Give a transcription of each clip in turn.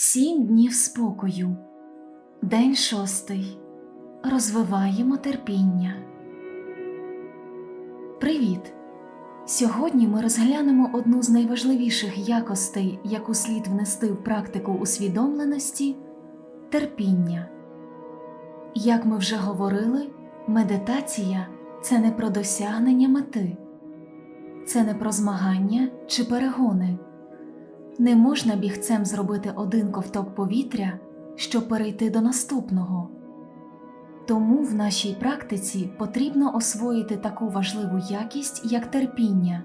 Сім днів спокою. День шостий. Розвиваємо терпіння. Привіт! Сьогодні ми розглянемо одну з найважливіших якостей, яку слід внести в практику усвідомленості терпіння. Як ми вже говорили, медитація це не про досягнення мети, це не про змагання чи перегони. Не можна бігцем зробити один ковток повітря, щоб перейти до наступного. Тому в нашій практиці потрібно освоїти таку важливу якість, як терпіння.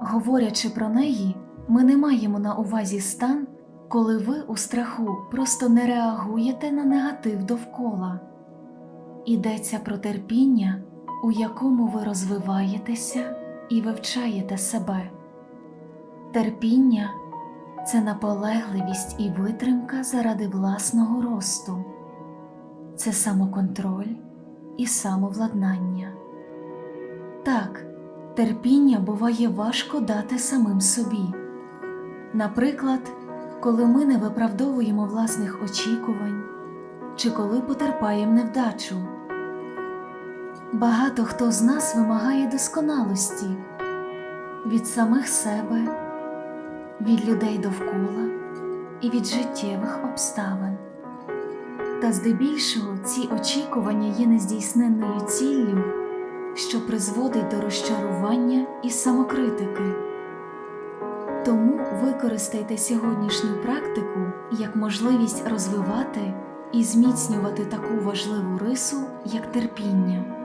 Говорячи про неї, ми не маємо на увазі стан, коли ви у страху просто не реагуєте на негатив довкола. Ідеться про терпіння, у якому ви розвиваєтеся і вивчаєте себе. Терпіння це наполегливість і витримка заради власного росту, це самоконтроль і самовладнання. Так, терпіння буває важко дати самим собі. Наприклад, коли ми не виправдовуємо власних очікувань чи коли потерпаємо невдачу. Багато хто з нас вимагає досконалості від самих себе від людей довкола і від життєвих обставин. Та здебільшого ці очікування є нездійсненною ціллю, що призводить до розчарування і самокритики. Тому використайте сьогоднішню практику як можливість розвивати і зміцнювати таку важливу рису, як терпіння.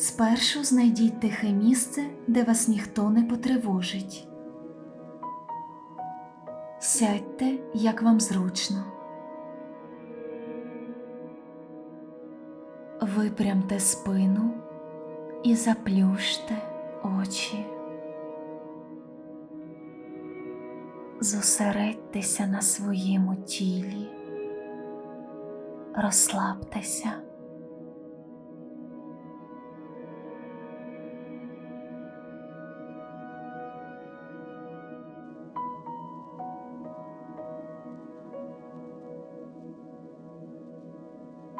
Спершу знайдіть тихе місце, де вас ніхто не потривожить. Сядьте, як вам зручно. Випрямте спину і заплющте очі. Зосередьтеся на своєму тілі, розслабтеся.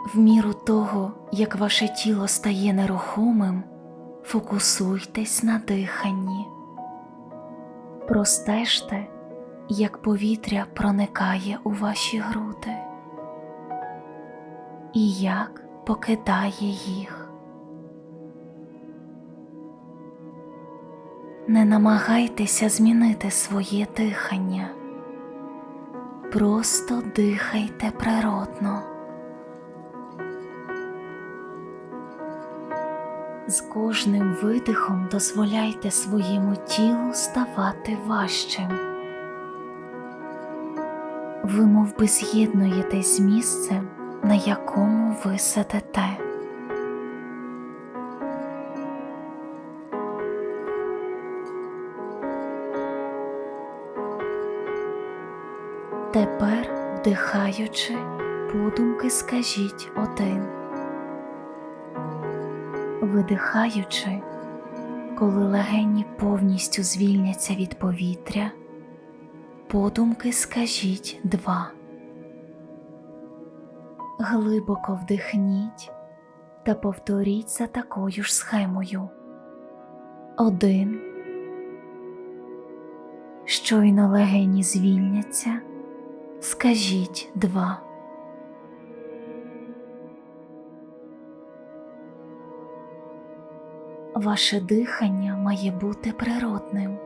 В міру того, як ваше тіло стає нерухомим, фокусуйтесь на диханні. Простежте, як повітря проникає у ваші груди і як покидає їх. Не намагайтеся змінити своє дихання, просто дихайте природно. З кожним видихом дозволяйте своєму тілу ставати важчим. Ви мов би з'єднуєтесь з місцем, на якому ви сидите. Тепер, вдихаючи, подумки скажіть один видихаючи, коли легені повністю звільняться від повітря, подумки скажіть два. Глибоко вдихніть та повторіть за такою ж схемою. Один. Щойно легені звільняться, скажіть два. Ваше дихання має бути природним,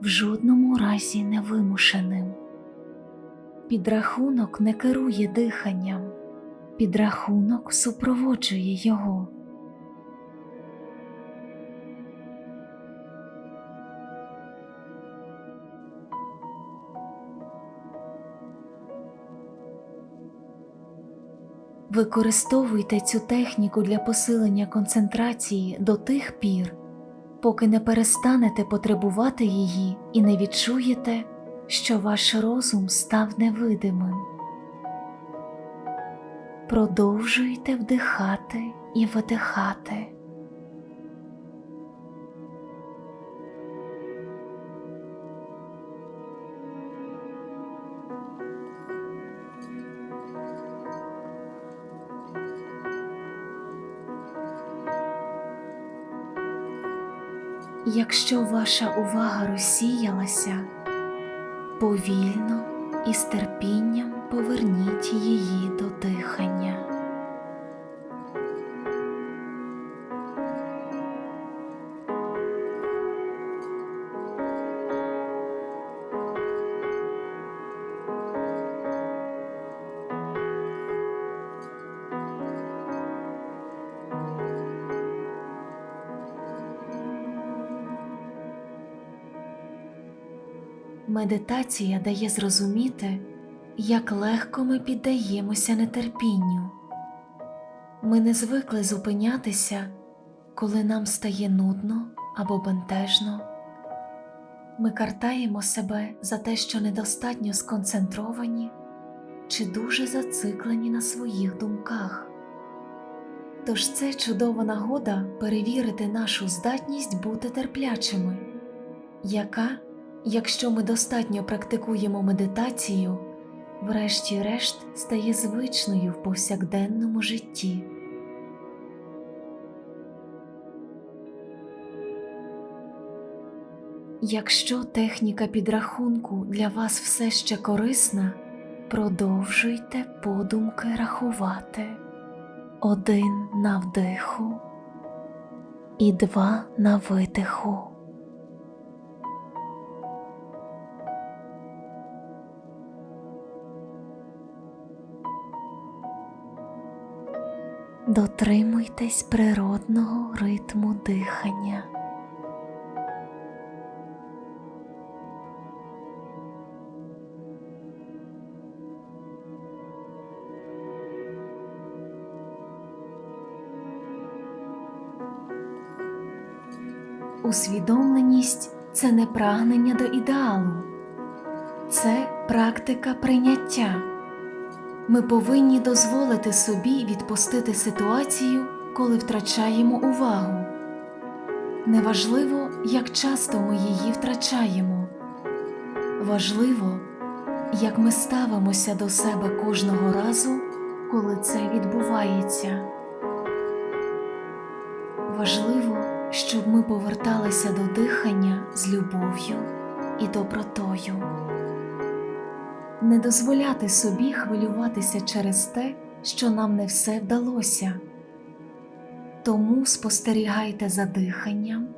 в жодному разі не вимушеним. Підрахунок не керує диханням, підрахунок супроводжує його. Використовуйте цю техніку для посилення концентрації до тих пір, поки не перестанете потребувати її і не відчуєте, що ваш розум став невидимим. Продовжуйте вдихати і видихати. Якщо ваша увага розсіялася, повільно і з терпінням поверніть її до дихання. Медитація дає зрозуміти, як легко ми піддаємося нетерпінню. Ми не звикли зупинятися, коли нам стає нудно або бентежно. Ми картаємо себе за те, що недостатньо сконцентровані чи дуже зациклені на своїх думках. Тож це чудова нагода перевірити нашу здатність бути терплячими, яка якщо ми достатньо практикуємо медитацію, врешті-решт стає звичною в повсякденному житті. Якщо техніка підрахунку для вас все ще корисна, продовжуйте подумки рахувати один на вдиху і два на видиху. Дотримуйтесь природного ритму дихання. Усвідомленість це не прагнення до ідеалу, це практика прийняття. Ми повинні дозволити собі відпустити ситуацію, коли втрачаємо увагу. Неважливо, як часто ми її втрачаємо. Важливо, як ми ставимося до себе кожного разу, коли це відбувається. Важливо, щоб ми поверталися до дихання з любов'ю і добротою не дозволяти собі хвилюватися через те, що нам не все вдалося. Тому спостерігайте за диханням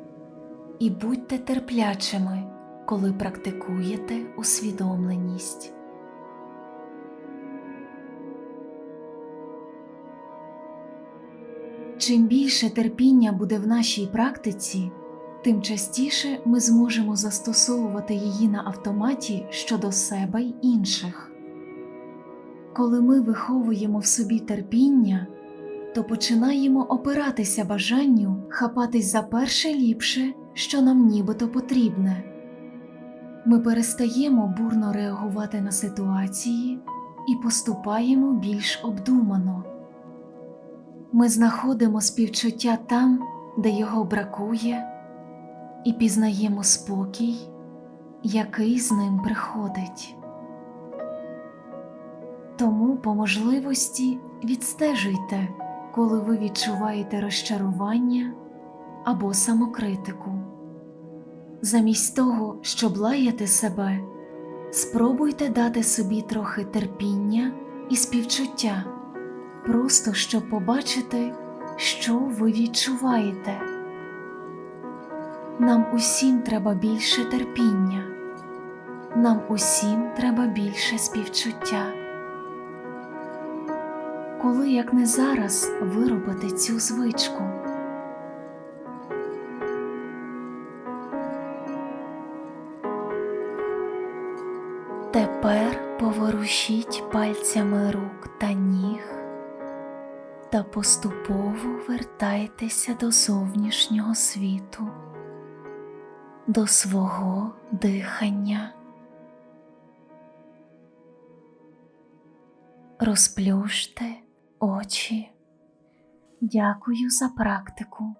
і будьте терплячими, коли практикуєте усвідомленість. Чим більше терпіння буде в нашій практиці, тим частіше ми зможемо застосовувати її на автоматі щодо себе й інших. Коли ми виховуємо в собі терпіння, то починаємо опиратися бажанню хапатись за перше ліпше, що нам нібито потрібне. Ми перестаємо бурно реагувати на ситуації і поступаємо більш обдумано. Ми знаходимо співчуття там, де його бракує і пізнаємо спокій, який з ним приходить. Тому по можливості відстежуйте, коли ви відчуваєте розчарування або самокритику. Замість того, щоб лаяти себе, спробуйте дати собі трохи терпіння і співчуття, просто щоб побачити, що ви відчуваєте. Нам усім треба більше терпіння, нам усім треба більше співчуття. Коли як не зараз виробити цю звичку? Тепер поворушіть пальцями рук та ніг та поступово вертайтеся до зовнішнього світу до свого дихання. Розплющте очі. Дякую за практику.